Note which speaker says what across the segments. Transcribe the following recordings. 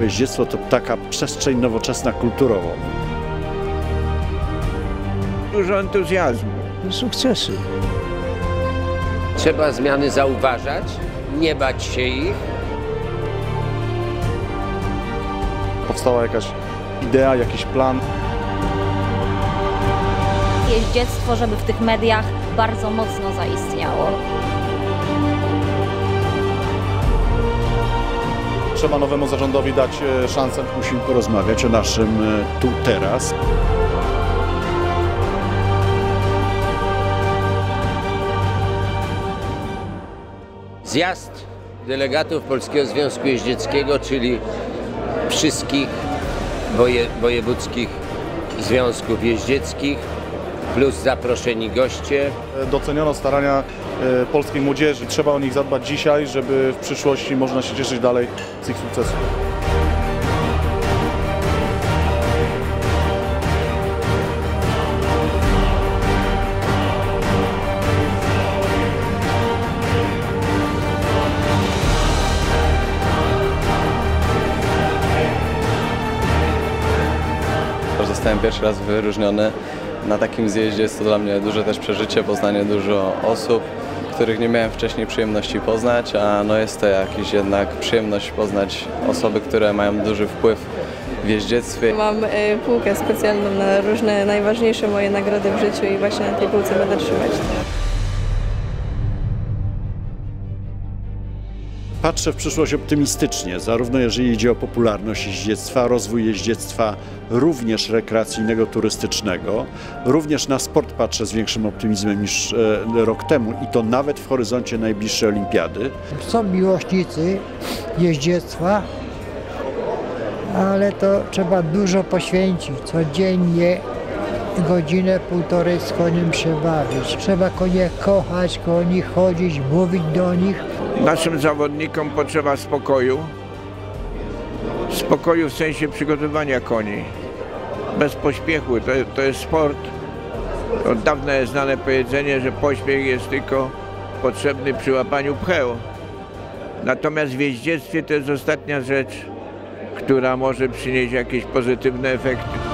Speaker 1: Jeździectwo to taka przestrzeń nowoczesna kulturowo.
Speaker 2: Dużo entuzjazmu.
Speaker 3: Sukcesy.
Speaker 4: Trzeba zmiany zauważać, nie bać się ich.
Speaker 5: Powstała jakaś idea, jakiś plan.
Speaker 6: jeździectwo, żeby w tych mediach bardzo mocno zaistniało.
Speaker 5: Trzeba nowemu zarządowi dać e, szansę.
Speaker 1: Musimy porozmawiać o naszym e, tu teraz.
Speaker 4: Zjazd delegatów Polskiego Związku Jeździeckiego, czyli wszystkich woje, wojewódzkich związków jeździeckich, plus zaproszeni goście.
Speaker 5: E, Doceniono starania polskiej młodzieży. Trzeba o nich zadbać dzisiaj, żeby w przyszłości można się cieszyć dalej z ich sukcesów.
Speaker 7: Zostałem pierwszy raz wyróżniony na takim zjeździe. Jest to dla mnie duże też przeżycie, poznanie dużo osób, których nie miałem wcześniej przyjemności poznać, a no jest to jakiś jednak przyjemność poznać osoby, które mają duży wpływ w jeździectwie.
Speaker 8: Mam e, półkę specjalną na różne najważniejsze moje nagrody w życiu i właśnie na tej półce będę trzymać.
Speaker 1: Patrzę w przyszłość optymistycznie, zarówno jeżeli idzie o popularność jeździectwa, rozwój jeździectwa również rekreacyjnego, turystycznego, również na sport patrzę z większym optymizmem niż e, rok temu i to nawet w horyzoncie najbliższej olimpiady.
Speaker 3: Są miłośnicy jeździectwa, ale to trzeba dużo poświęcić. Codziennie godzinę, półtorej z koniem się bawić. Trzeba konie kochać, koło nich chodzić, mówić do nich.
Speaker 2: Naszym zawodnikom potrzeba spokoju. Spokoju w sensie przygotowania koni. Bez pośpiechu. To, to jest sport. Od dawna jest znane powiedzenie, że pośpiech jest tylko potrzebny przy łapaniu pcheł. Natomiast w jeździectwie to jest ostatnia rzecz, która może przynieść jakieś pozytywne efekty.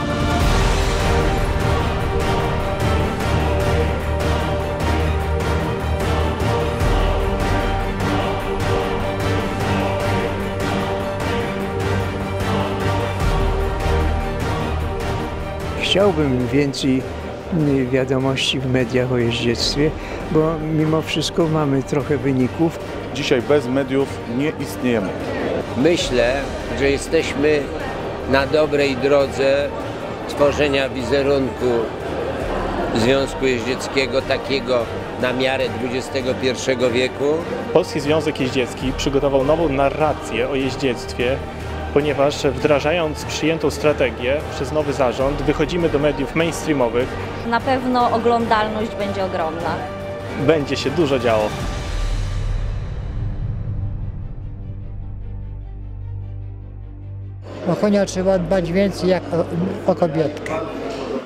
Speaker 3: Chciałbym więcej y, wiadomości w mediach o jeździectwie, bo mimo wszystko mamy trochę wyników.
Speaker 5: Dzisiaj bez mediów nie istniejemy.
Speaker 4: Myślę, że jesteśmy na dobrej drodze tworzenia wizerunku Związku Jeździeckiego takiego na miarę XXI wieku.
Speaker 9: Polski Związek Jeździecki przygotował nową narrację o jeździectwie, ponieważ wdrażając przyjętą strategię przez nowy zarząd, wychodzimy do mediów mainstreamowych.
Speaker 6: Na pewno oglądalność będzie ogromna.
Speaker 9: Będzie się dużo działo.
Speaker 3: O konia trzeba dbać więcej jak o, o kobietkę.